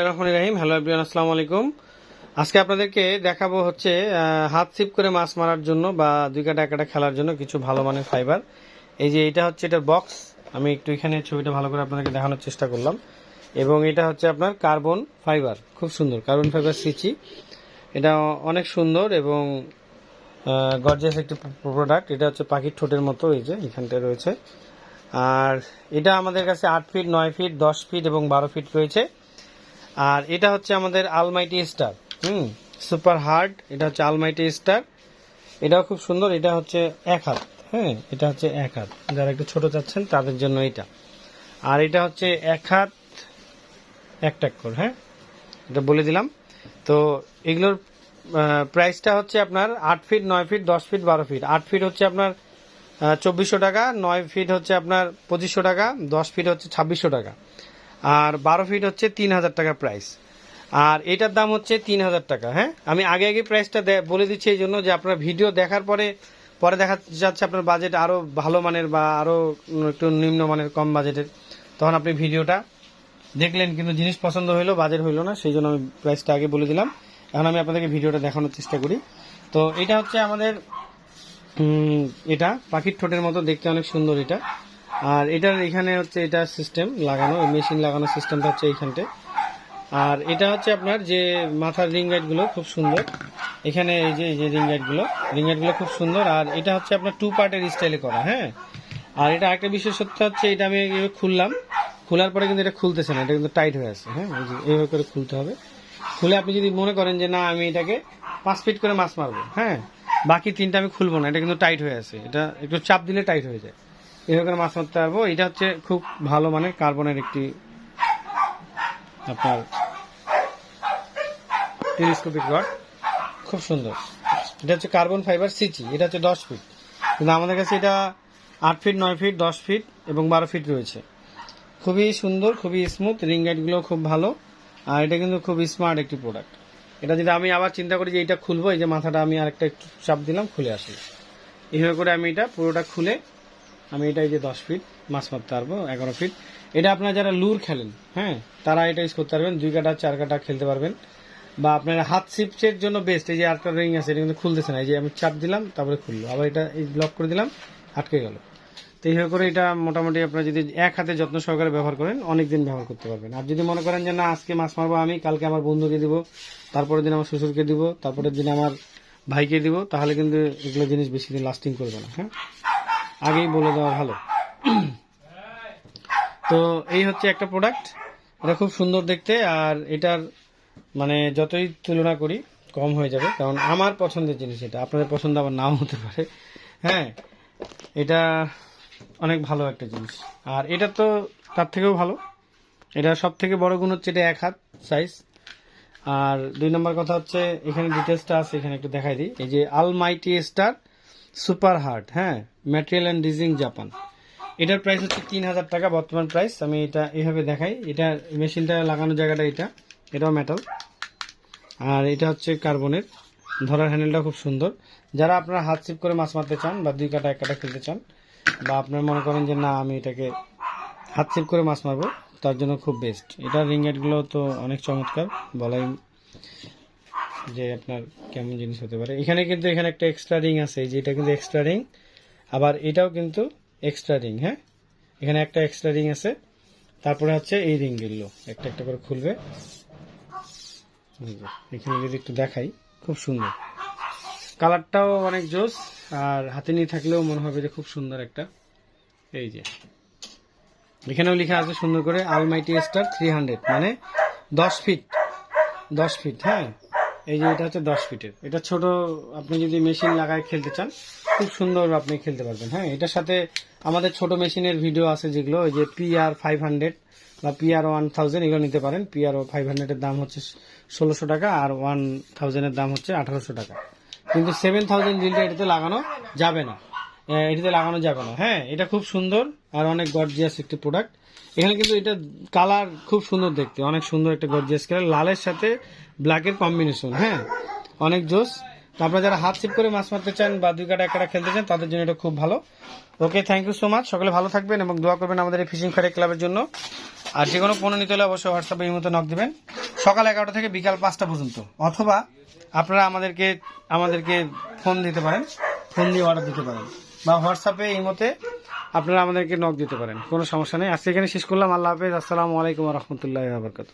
রহমান রাহিম। Hello everyone, আসসালামু আলাইকুম। আজকে আপনাদেরকে দেখাবো হচ্ছে হাত সিপ করে মাছ মারার জন্য বা দুই কাটা একাটা খেলার জন্য কিছু ভালো মানের ফাইবার। এই যে এটা হচ্ছে এটার বক্স। আমি একটু এখানে ছবিটা ভালো করে আপনাদেরকে দেখানোর চেষ্টা করলাম। এবং এটা হচ্ছে আপনার কার্বন ফাইবার। খুব সুন্দর, কার্বন ফাইবার সিচি। এটা অনেক সুন্দর এবং গর্জিয়াস একটি প্রোডাক্ট এটা হচ্ছে পাখির ঠোঁটের মতো, এই যে এখানটায় রয়েছে। আর এটা আমাদের কাছে আট ফিট, নয় ফিট, দশ ফিট এবং বারো ফিট রয়েছে। আর এটা হচ্ছে আমাদের almighty star hmm? Super hard এটা হচ্ছে আলমাইটি স্টার এটাও খুব সুন্দর, এটা হচ্ছে এক হাত হ্যাঁ? এটা হচ্ছে এক হাত। যারা একটু ছোট চাচ্ছেন, তাদের জন্য এটা। আর এটা হচ্ছে এক হাত, এক টাক্কর হ্যাঁ? এটা বলে দিলাম। তো এগুলোর প্রাইসটা হচ্ছে আপনার আট ফিট নয় ফিট দশ ফিট বারো ফিট আট ফিট হচ্ছে আপনার চব্বিশশো টাকা, নয় ফিট হচ্ছে আপনার পঁচিশশো টাকা, দশ ফিট হচ্ছে ছাব্বিশশো টাকা। আর বারো ফিট হচ্ছে তিন হাজার টাকা প্রাইস আর এটার দাম হচ্ছে তিন হাজার টাকা হ্যাঁ? আমি আগে আগে প্রাইসটা বলে দিচ্ছি এই জন্য যে আপনার ভিডিও দেখার পরে পরে দেখা যাচ্ছে আপনার বাজেট আরও ভালো মানের বা আরও একটু নিম্ন মানের কম বাজেটের তখন আপনি ভিডিওটা দেখলেন, কিন্তু জিনিস পছন্দ হইল বাজেট হইল না, সেই জন্য আমি প্রাইসটা আগে বলে দিলাম। এখন আমি আপনাদেরকে ভিডিওটা দেখানোর চেষ্টা করি। তো এটা হচ্ছে আমাদের এটা পাখির ঠোঁটের মতো দেখতে অনেক সুন্দর এটা। আর এটার এখানে হচ্ছে এটা সিস্টেম লাগানো মেশিন লাগানো সিস্টেমটা হচ্ছে এইখানটে। আর এটা হচ্ছে আপনার যে মাথার রিংগুলো, খুব সুন্দর। এখানে এই যে যে রিংগুলো রিংগুলো খুব সুন্দর। আর এটা হচ্ছে আপনার টু পার্টের স্টাইলে করা হ্যাঁ? আর এটা একটা বিশেষত্ব হচ্ছে, এটা আমি খুললাম। খোলার পরে কিন্তু এটা খুলতেছে না, এটা কিন্তু টাইট হয়ে আছে হ্যাঁ? এইভাবে করে খুলতে হবে। খুলে আপনি যদি মনে করেন যে না, আমি এটাকে পাঁচ ফিট করে মাছ মারবো হ্যাঁ? বাকি তিনটা আমি খুলবো না, এটা কিন্তু টাইট হয়ে আছে। এটা একটু চাপ দিলে টাইট হয়ে যায়। করে মাছ মারতে পারব। এটা হচ্ছে খুব ভালো মানে কার্বনের একটি আপনার টেলিস্কোপিক রড। খুব সুন্দর। এটা হচ্ছে কার্বন ফাইবার সিচি এটা হচ্ছে দশ ফিট। কিন্তু আমাদের কাছে এটা আট ফিট, নয় ফিট, দশ ফিট এবং বারো ফিট রয়েছে। খুবই সুন্দর, খুবই স্মুথ রিং গাইডগুলো খুব ভালো। আর এটা কিন্তু খুব স্মার্ট একটি প্রোডাক্ট এটা যদি আমি আবার চিন্তা করি যে এটা খুলবো, এই যে মাথাটা আমি আরেকটা একটু চাপ দিলাম, খুলে আসি এইভাবে করে আমি এটা পুরোটা খুলে আমি এটা এই যে দশ ফিট মাছ মারতে পারব, এগারো ফিট এটা আপনারা যারা লুর খেলেন হ্যাঁ তারা এটা ইউজ করতে পারবেন, দুই কাটা, চার কাটা খেলতে পারবেন। বা আপনার হাত সিপসের জন্য বেস্ট এই যে আরেকটা রিং আছে, এটা কিন্তু খুলতেছে না, এই যে আমি চাপ দিলাম, তারপরে খুললো। আবার এটা এই ব্লক করে দিলাম, আটকে গেল। তো এইভাবে করে এটা মোটামুটি আপনারা যদি এক হাতে যত্ন সহকারে ব্যবহার করেন অনেক দিন ব্যবহার করতে পারবেন। আর যদি মনে করেন যে, না, আজকে মাছ মারবো আমি, কালকে আমার বন্ধুকে দিব, তারপরের দিন আমার শ্বশুরকে দিব, তারপরের দিন আমার ভাইকে দিব, তাহলে কিন্তু এগুলো জিনিস বেশি দিন লাস্টিং করবে না হ্যাঁ? আগেই বলে দেওয়া ভালো। তো এই হচ্ছে একটা প্রোডাক্ট এটা খুব সুন্দর দেখতে, আর এটার মানে যতই তুলনা করি, কম হয়ে যাবে। কারণ আমার পছন্দের জিনিস এটা। আপনাদের পছন্দ আবার নাও হতে পারে। হ্যাঁ এটা অনেক ভালো একটা জিনিস। আর এটা তো তার থেকেও ভালো। এটা সব থেকে বড় গুণ হচ্ছে এটা এক হাত সাইজ আর দুই নম্বর কথা হচ্ছে, এখানে ডিটেলসটা আছে, এখানে একটু দেখাই দিই। এই যে আলমাইটি স্টার সুপার হার্ট হ্যাঁ ম্যাটেরিয়াল অ্যান্ড ডিজিং জাপান। এটার প্রাইস হচ্ছে তিন হাজার টাকা, বর্তমান প্রাইস আমি এটা এইভাবে দেখাই। এটা মেশিনটা লাগানোর জায়গাটা এটা, এটাও মেটাল আর এটা হচ্ছে কার্বনের। ধরার হ্যান্ডেলটা খুব সুন্দর। যারা আপনারা হাত সিপ করে মাছ মারতে চান বা দুই কাটা, এক কাটা খেলতে চান বা আপনারা মনে করেন যে, না, আমি এটাকে হাত সিপ করে মাছ মারবো, তার জন্য খুব বেস্ট এটা রিংগুলো তো অনেক চমৎকার, বলাই যে আপনার কেমন জিনিস হতে পারে। এখানে কিন্তু এখানে একটা এক্সট্রা রিং আছে যে এটা কিন্তু এক্সট্রা রিং আবার এটাও কিন্তু এক্সট্রা রিং হ্যাঁ? এখানে একটা এক্সট্রা রিং আছে। তারপরে হচ্ছে এই রিংগুলো একটা একটা করে খুলবে। এখানে যদি একটু দেখাই, খুব সুন্দর। কালারটাও অনেক জোস, আর হাতে নিয়ে থাকলেও মনে হবে যে খুব সুন্দর একটা। এই যে, এখানেও লেখা আছে সুন্দর করে আলমাইটি স্টার থ্রি হান্ড্রেড মানে দশ ফিট দশ ফিট হ্যাঁ? এই যে এটা হচ্ছে দশ ফিটের। এটা ছোট, আপনি যদি মেশিন লাগায় খেলতে চান, খুব সুন্দর আপনি খেলতে পারবেন। হ্যাঁ এটার সাথে আমাদের ছোট মেশিনের ভিডিও আছে যেগুলো ওই যে পি আর ফাইভ হান্ড্রেড বা পি আর ওয়ান থাউজেন্ড এগুলো নিতে পারেন। পিআর ফাইভ হান্ড্রেডের দাম হচ্ছে ষোলোশো টাকা আর ওয়ান থাউজেন্ডের দাম হচ্ছে আঠারোশো টাকা। কিন্তু সেভেন থাউজেন্ড রিলটা এটাতে লাগানো যাবে না। এটাতে লাগানো যাবে না। হ্যাঁ এটা খুব সুন্দর আর অনেক গর্জিয়াস একটি প্রোডাক্ট এখানে কিন্তু এটা কালার খুব সুন্দর দেখতে, অনেক সুন্দর একটা গর্জিয়াস কালার লালের সাথে ব্ল্যাকের কম্বিনেশন হ্যাঁ অনেক জোস। তারপরে যারা হাত সিপ করে মাছ মারতে চান বা দুই কাটা, এক কাটা খেলতে চান, তাদের জন্য এটা খুব ভালো। Okay thank you so much সকলে ভালো থাকবেন এবং দোয়া করবেন আমাদের এই ফিশিং ফেয়ারে ক্লাবের জন্য। আর যে কোনো পণ্য নিতে হলে অবশ্যই হোয়াটসঅ্যাপে এই মতো নক দেবেন। সকাল এগারোটা থেকে বিকাল পাঁচটা পর্যন্ত। অথবা আপনারা আমাদেরকে আমাদেরকে ফোন দিতে পারেন। ফোন দিয়ে অর্ডার দিতে পারেন। বা হোয়াটসঅ্যাপে এই মতে আপনারা আমাদেরকে নক দিতে পারেন। কোনো সমস্যা নেই। আজকে এখানে শেষ করলাম। আল্লাহ হাফেজ। আসসালামু আলাইকুম রহমতুল্লাহ বরকাত